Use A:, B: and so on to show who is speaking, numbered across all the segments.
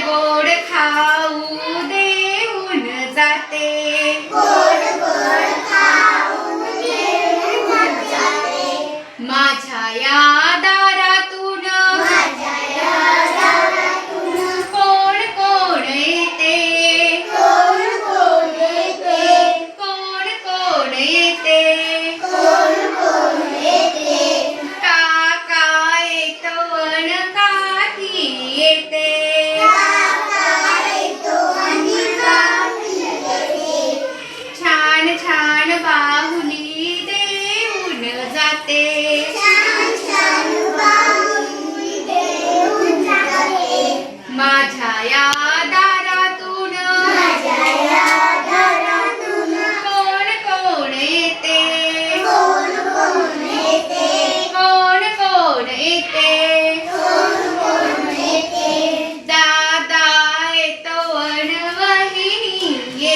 A: गोड खाऊ देऊन जाते.
B: गोड गोड खाऊ देऊन जाते.
A: माझ्या या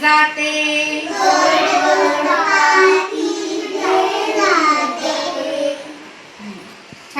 A: Zati.